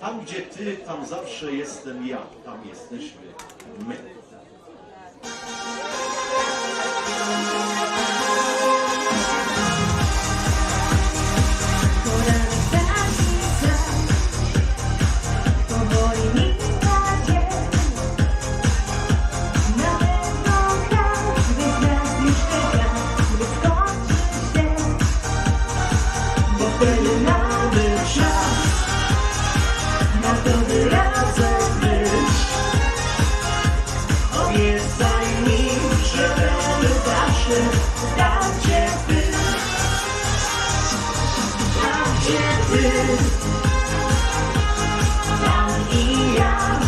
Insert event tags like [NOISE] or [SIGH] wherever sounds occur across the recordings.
Tam, gdzie ty, tam zawsze jestem ja. Tam jesteśmy my. Ty. Tam i ja.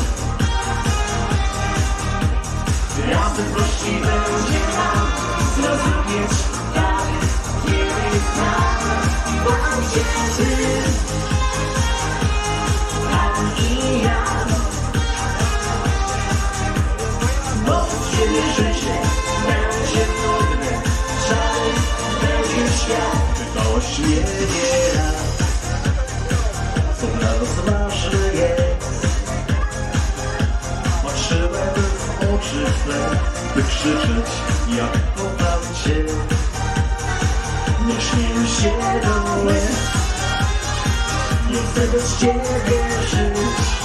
Razem prości będzie nam zrozumieć tak kiedy znam Tam gdzie ty. I ja. Bo będzie Twe, by krzyczeć, jak kocham Cię. Nie śmieję się do łez, nie chcę bez Ciebie żyć.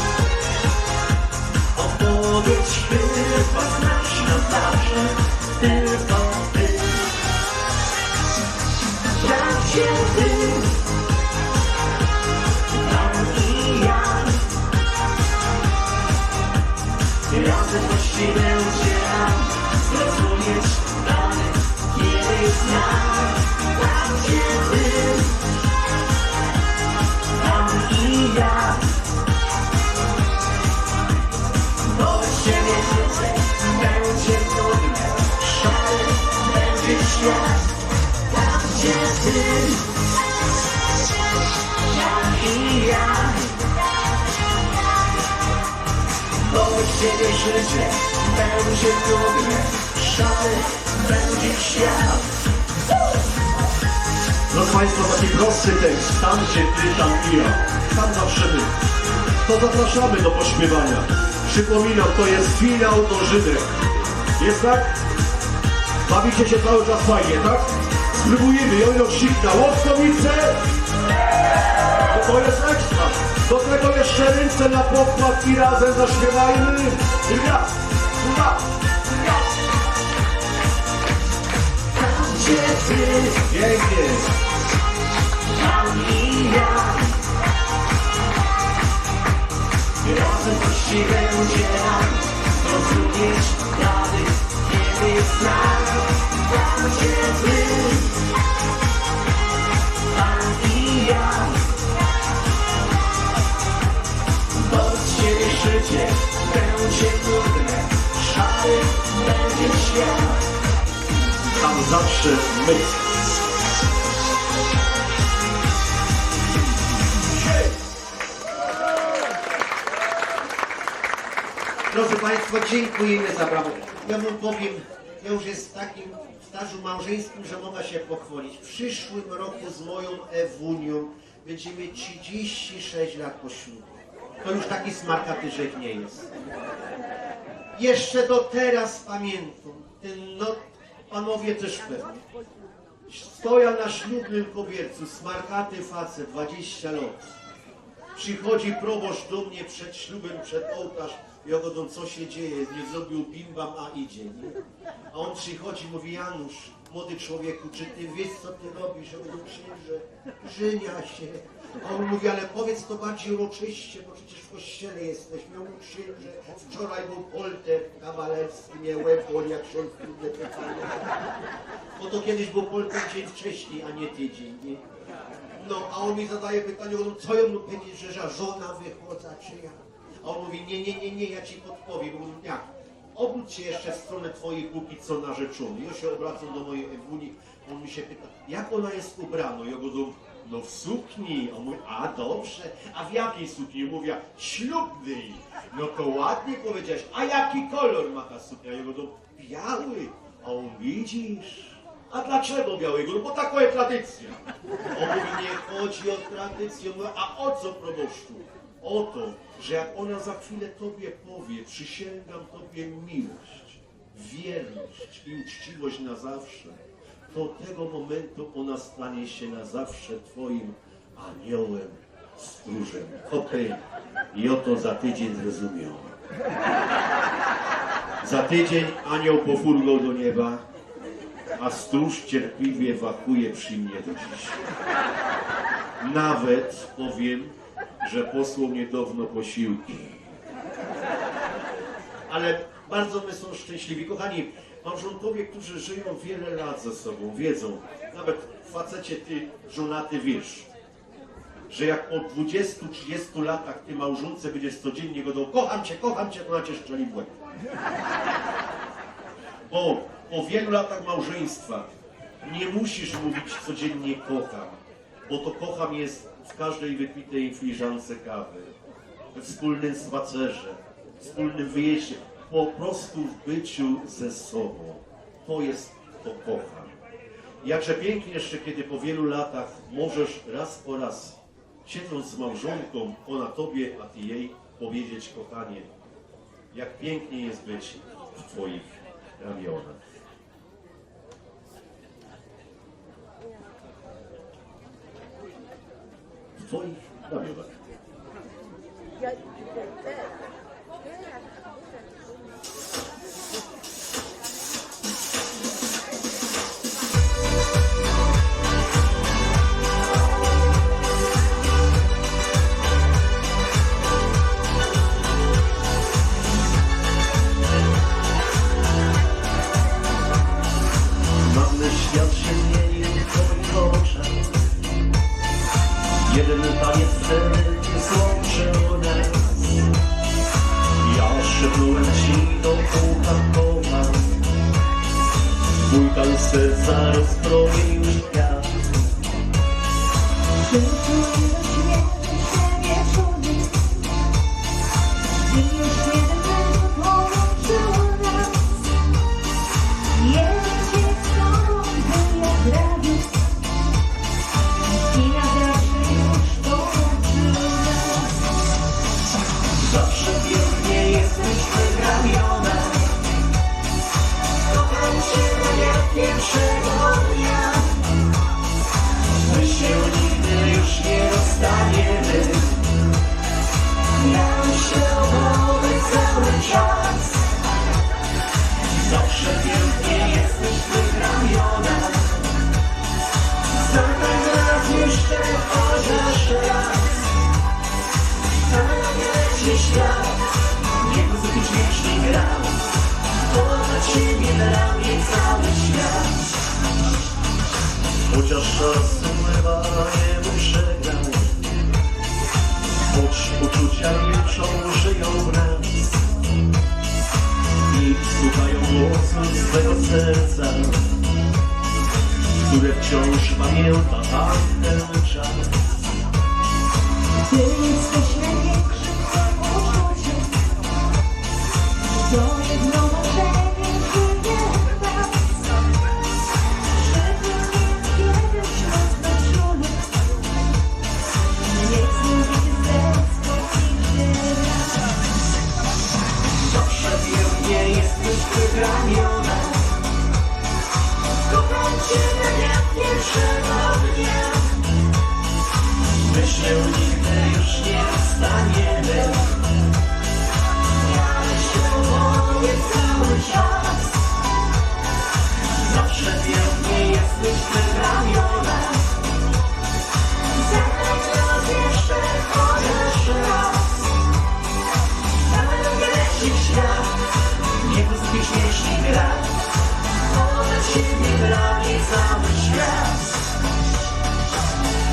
Tam gdzie ty, i ja. Bo bez ciebie życie będzie będzie świat. Proszę Państwa, taki prosty tekst. Tam, gdzie Ty, tam i ja. Tam zawsze my. To zapraszamy do pośpiewania. Przypominam, to jest finał do Żydek. Jest tak? Bawicie się cały czas fajnie, tak? Spróbujemy. Jojo Sikna, Łowkowice. To, to jest ekstra. Do tego jeszcze ręce na pokład i razem zaśpiewajmy. Raz, dwa, Pięknie. tam i ja. Razem właściwie będzie nam zrozumieć rady, kiedy znam. Życie będzie trudne, szary będzie świat. Tam zawsze my. Drodzy Państwo, dziękujemy za brawo. Ja Wam powiem, ja już jest takim stażu małżeńskim, że mogę się pochwalić. W przyszłym roku z moją Ewunią będziemy mieć 36 lat po ślubie. To już taki smarkatyżek nie jest. Jeszcze do teraz pamiętam, ten, no, panowie też pewnie. Stoja na ślubnym kobiercu, smarkaty facet, 20 lat. Przychodzi proboszcz do mnie przed ślubem, przed ołtarz. Ja go no, co się dzieje? Nie zrobił bim bam, a idzie. Nie? A on przychodzi, mówi Janusz, młody człowieku, czy ty wiesz co ty robisz? Ja mówię, księże, żenia się. A on mówi, ale powiedz to bardziej uroczyście, bo przecież w kościele jesteśmy. Ja mówię, księże, wczoraj był polter kawalerski, mnie łeb boli, jak ksiądz trudne. Bo to kiedyś był polter dzień wcześniej, a nie tydzień. Nie? No, a on mi zadaje pytanie, no, co ja mu powiedzieć, że żona wychodza, czy ja? On mówi, nie, nie, nie, nie, ja ci podpowiem. Mówię, jak? Obróć się jeszcze w stronę twojej póki co narzeczony. Ja się obracam do mojej Ewuni, on mi się pyta, jak ona jest ubrana? Ja go do, no w sukni. On mówi, a dobrze, a w jakiej sukni? Mówię, ślubnej. No to ładnie powiedziałeś, a jaki kolor ma ta suknia? Ja go do, biały. A on, widzisz? A dlaczego białego? No bo taka jest tradycja. On mówi, nie chodzi o tradycję. A o co proboszczu? o to, że jak ona za chwilę Tobie powie, przysięgam Tobie miłość, wierność i uczciwość na zawsze, to tego momentu ona stanie się na zawsze Twoim aniołem, stróżem. Okej, i oto za tydzień zrozumiał. Za tydzień anioł pofurgał do nieba, a stróż cierpliwie wakuje przy mnie do dziś. Nawet powiem, że posłał niedawno posiłki. Ale bardzo my są szczęśliwi. Kochani, małżonkowie, którzy żyją wiele lat ze sobą, wiedzą, nawet facecie ty żonaty wiesz, że jak po 20-30 latach ty małżonce będziesz codziennie godą kocham cię, kocham cię, to ona cię szczeli. Bo po wielu latach małżeństwa nie musisz mówić codziennie kocham, bo to kocham jest w każdej wypitej filiżance kawy, we wspólnym spacerze, wspólnym wyjeździe, po prostu w byciu ze sobą. To jest to kocham. Jakże pięknie jeszcze, kiedy po wielu latach możesz raz po raz, siedząc z małżonką, ona tobie, a ty jej, powiedzieć kochanie, jak pięknie jest być w twoich ramionach. W twoich ramionach. Mamy Ci do ucha kocham Mój tan serca rozpromienił świat. Zawsze dnia My się nigdy już nie rozstaniemy Ja myślę cały czas Zawsze pięknie jesteś wygramiona Zagraj raz jeszcze chociaż raz leci świat Nie muzyki śmiesznie grał To dla ciebie, dla Chociaż chyba nie muszę grać Choć uczucia milczą, żyją w nas. I słuchają głosu swego serca Które wciąż pamięta tamten czas. Ty jesteś największym uczuciem To jedno Kocham cię jak pierwszego dnia. Myślę, nigdy już nie wstaniemy Ja o tobie cały czas. Zawsze pięknie jesteś wygraniona Zagraj mnie cały świat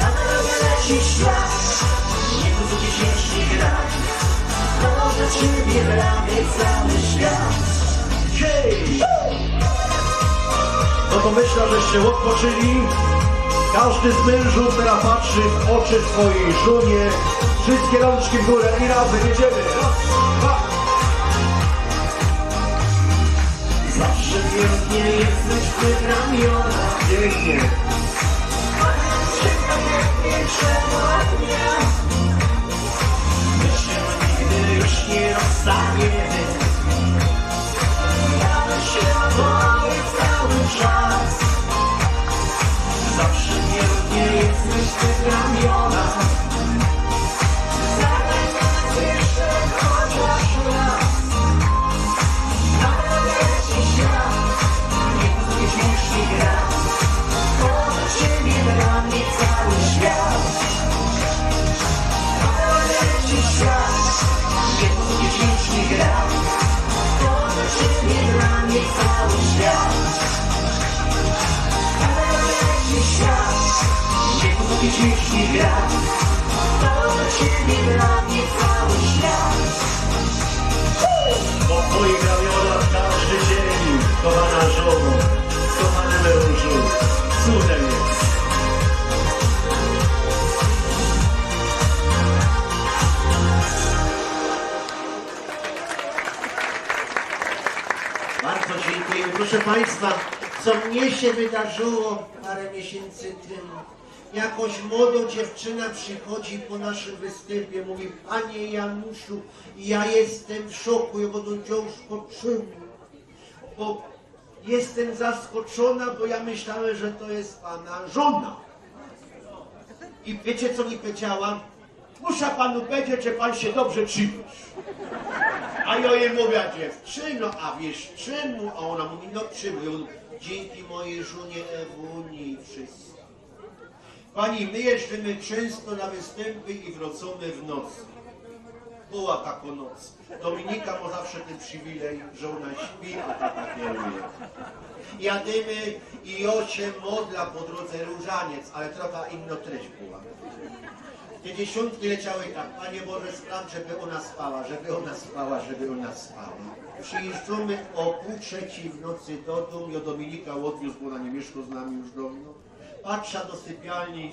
Cały leci świat Nie muzyki śmiesznie gra To dla ciebie, mnie cały świat Hej! No to myślę, żeście odpoczyli. Każdy z mężów teraz patrzy w oczy swojej żonie. Wszystkie rączki w górę i razem jedziemy. Pięknie jesteś wygramiona. Pięknie. Kocham cię tak jak pierwszego dnia nie rozstaniemy. Jadę się boję cały czas Zawsze wiernie jesteś w ramiona. Cały świat każdy ziemi, kochana kochany jest. Bardzo dziękuję. Proszę Państwa, co mnie się wydarzyło parę miesięcy temu. Jakoś młoda dziewczyna przychodzi po naszym występie, mówi, Panie Januszu, ja jestem w szoku, ja będę dziążko czym, bo jestem zaskoczona, bo ja myślałem, że to jest Pana żona. I wiecie, co mi powiedziała? Muszę Panu powiedzieć, że Pan się dobrze trzymasz. A ja jej mówię, dziewczyno, a wiesz czemu? A ona mówi, no czemu? Dzięki mojej żonie Ewunii wszystko. Pani, my jeździmy często na występy i wracamy w nocy. Była taka noc. Dominika ma zawsze ten przywilej, że ona śpi, a tata kieruje. Jadymy i się modla po drodze różaniec, ale trochę inna treść była. Te dziesiątki leciały tak, Panie Boże, spraw, żeby ona spała, żeby ona spała, żeby ona spała. Przyjeżdżamy o pół trzeciej w nocy do domu, ja Dominika odwiózł, bo ona nie mieszka z nami już dawno. Patrzę do sypialni,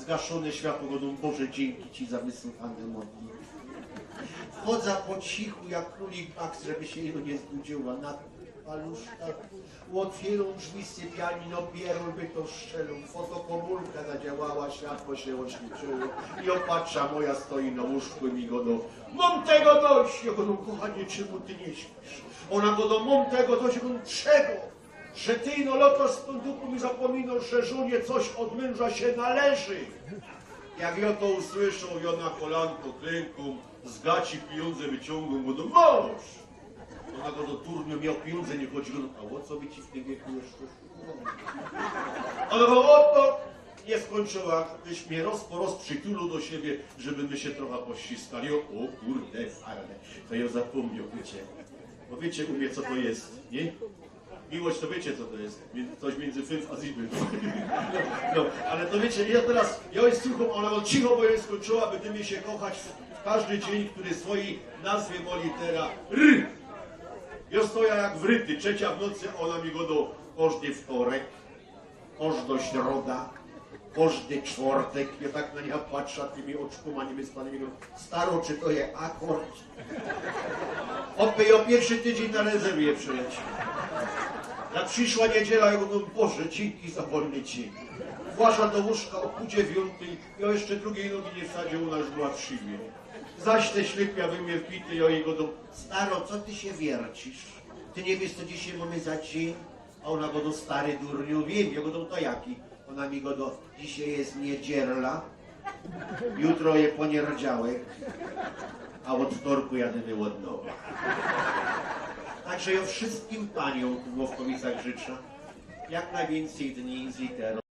zgaszone światło, godą, Boże, dzięki Ci za wysłuchane modlitwy. Wchodzę po cichu, jak królik Max, żeby się jego nie zbudziła, na paluszkach. Otwieram drzwi sypialni, no bierą by to strzelą. Fotokomórka zadziałała, światło się oświeciło. I opatrza moja stoi na łóżku i mi go do... Mam tego dość! Ja go do, kochanie, czemu ty nie śpisz? Ona go do, mam tego dość, ja go do, czego? Że ty no loto z punduku mi zapominasz, że żonie coś od męża się należy. Jak ja to usłyszał, ja na kolanko klęką, z gaci pieniądze wyciągłem, bo do mąż! Ona go do turniu miał pieniądze, nie chodziło, a o co by ci w tym wieku jeszcze szło? Ona go o to nie skończyła, byś mnie roz po roz do siebie, żeby my się trochę pościskali. O, kurde, fajne, to ja zapomniał, wiecie. Bo wiecie u mnie co to jest, nie? Miłość to wiecie co to jest, coś między fünf a sieben. [LAUGHS] No, no, ale to wiecie, ja teraz, ja jest słucham, a ona go cicho, bo jej skończyła, mnie się kochać w każdy dzień, który swojej nazwie ma litera R. Ja stoję jak wryty, trzecia w nocy, ona mi go do każdy wtorek, każda środa, każdy czwartek. Ja tak na niego patrzę tymi oczkoma niewyspanymi, mówię, staro, czy to jest akord? Opy, ja pierwszy tydzień na rezerwie przyleciał. Jak przyszła niedziela, ja mówię, Boże, dzięki za wolny dzień. Właża do łóżka o pół dziewiątej, ja jeszcze drugiej nogi nie wsadził, ona już była w szybie. Zaś te ślepia wy mnie wpity, ja jego do... Staro, co ty się wiercisz? Ty nie wiesz, co dzisiaj mamy za dzień? A ona go do stary durniu, wiem, ja go do to jaki? Ona mi go do... Dzisiaj jest niedziela, jutro je poniedziałek, a od wtorku jadę od. Także ja wszystkim paniom w Głowkowicach życzę jak najwięcej dni z literą.